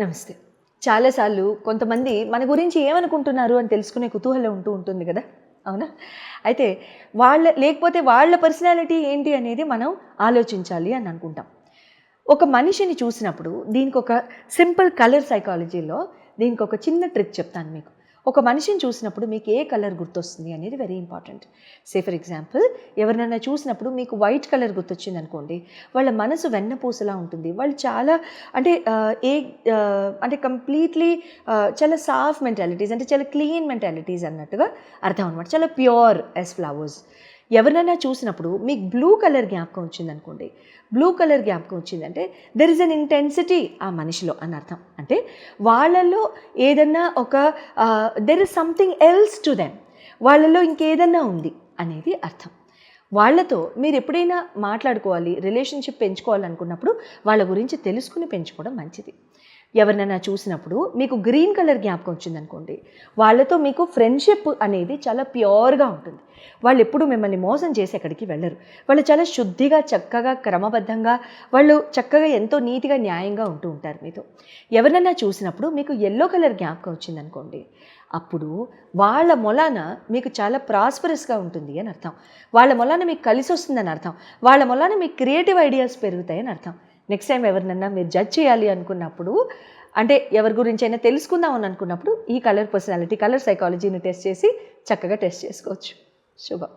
నమస్తే. చాలాసార్లు కొంతమంది మన గురించి ఏమనుకుంటున్నారు అని తెలుసుకునే కుతూహలం ఉంటూ ఉంటుంది కదా? అవునా? అయితే వాళ్ళ లేకపోతే వాళ్ళ పర్సనాలిటీ ఏంటి అనేది మనం ఆలోచించాలి అని అనుకుంటాం. ఒక మనిషిని చూసినప్పుడు దీనికి ఒక సింపుల్ కలర్ సైకాలజీలో దీనికి ఒక చిన్న ట్రిక్ చెప్తాను మీకు. ఒక మనిషిని చూసినప్పుడు మీకు ఏ కలర్ గుర్తొస్తుంది అనేది very important say for example ఎవరినైనా చూసినప్పుడు మీకు వైట్ కలర్ గుర్తొచ్చింది అనుకోండి వాళ్ళ మనసు వెన్నపూసలా ఉంటుంది. వాళ్ళు చాలా అంటే ఏ అంటే కంప్లీట్లీ చాలా సాఫ్ మెంటాలిటీస్ అంటే చాలా క్లీన్ మెంటాలిటీస్ అన్నట్టుగా అర్థం అనమాట చాలా ప్యూర్ యాజ్ ఫ్లవర్స్ ఎవరినైనా చూసినప్పుడు మీకు బ్లూ కలర్ జ్ఞాపకం వచ్చిందనుకోండి. బ్లూ కలర్ జ్ఞాపకం వచ్చిందంటే దెర్ ఇస్ అన్ ఇంటెన్సిటీ ఆ మనిషిలో అని అర్థం. అంటే వాళ్ళల్లో ఏదన్నా ఒక there is something else to them వాళ్ళలో ఇంకేదన్నా ఉంది అనేది అర్థం. వాళ్ళతో మీరు ఎప్పుడైనా మాట్లాడుకోవాలి రిలేషన్షిప్ పెంచుకోవాలనుకున్నప్పుడు వాళ్ళ గురించి తెలుసుకుని పెంచుకోవడం మంచిది. ఎవరినైనా చూసినప్పుడు మీకు గ్రీన్ కలర్ జ్ఞాపకం వచ్చిందనుకోండి వాళ్ళతో మీకు ఫ్రెండ్షిప్ అనేది చాలా ప్యూర్గా ఉంటుంది. వాళ్ళు ఎప్పుడు మిమ్మల్ని మోసం చేసి ఎక్కడికి వెళ్ళరు. వాళ్ళు చాలా శుద్ధిగా చక్కగా క్రమబద్ధంగా వాళ్ళు చక్కగా ఎంతో నీతిగా న్యాయంగా ఉంటూ ఉంటారు మీతో. ఎవరినైనా చూసినప్పుడు మీకు ఎల్లో కలర్ జ్ఞాపకం వచ్చిందనుకోండి అప్పుడు వాళ్ళ మొలాన మీకు చాలా ప్రాస్పరస్గా ఉంటుంది అని అర్థం. వాళ్ళ మొలాన మీకు కలిసి వస్తుందని అర్థం. వాళ్ళ మొలాన మీకు క్రియేటివ్ ఐడియాస్ పెరుగుతాయని అర్థం. నెక్స్ట్ టైం ఎవరినన్నా మీరు జడ్జ్ చేయాలి అనుకున్నప్పుడు అంటే ఎవరి గురించి అయినా తెలుసుకుందాం అని అనుకున్నప్పుడు ఈ కలర్ పర్సనాలిటీ కలర్ సైకాలజీని టెస్ట్ చేసి చక్కగా టెస్ట్ చేసుకోవచ్చు. శుభం.